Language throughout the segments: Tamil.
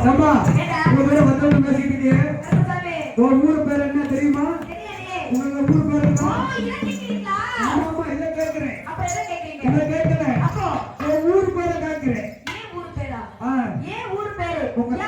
ஏமா உங்க பேரை பத்தவங்க பேசிக்கிட்டே உங்க ஊர் பேர் என்ன தெரியுமா? உங்க ஊர் பேர் என்ன? ஆமாமா இத கேக்குறேன் அப்ப உங்க ஊர் பேரை கேக்குறேன் ஏன் ஊர் பேரு?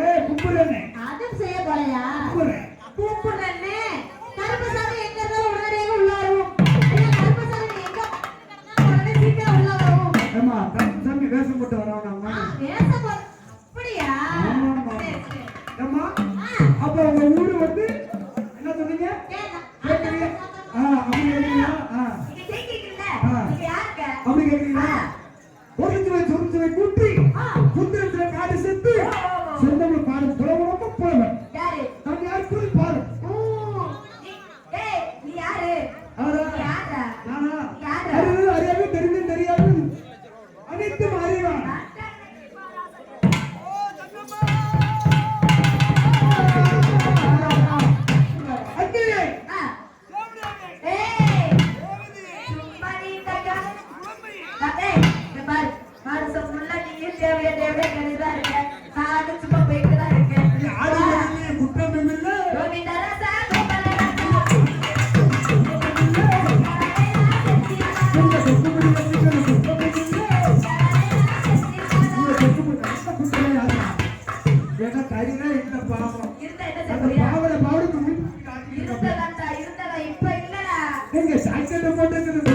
அப்ப உங்க வந்து என்ன சொன்னீங்க? அப்படி கேக்குறீங்களா அப்படி கேக்குறீங்களா ஒரு சுவை ஒரு சரிதான் இல்ல பாவம்? இருந்த என்ன செய்ய பாவல பாவத்துக்கு முன்னாடி இருந்ததா இருந்ததா இப்ப இல்லடா. நீங்க சாய்ச்சல போட்டுக்கிறது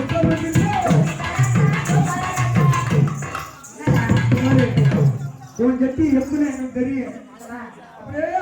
உன் கட்டி எப்படின்னு எனக்கு தெரியும். அப்படியே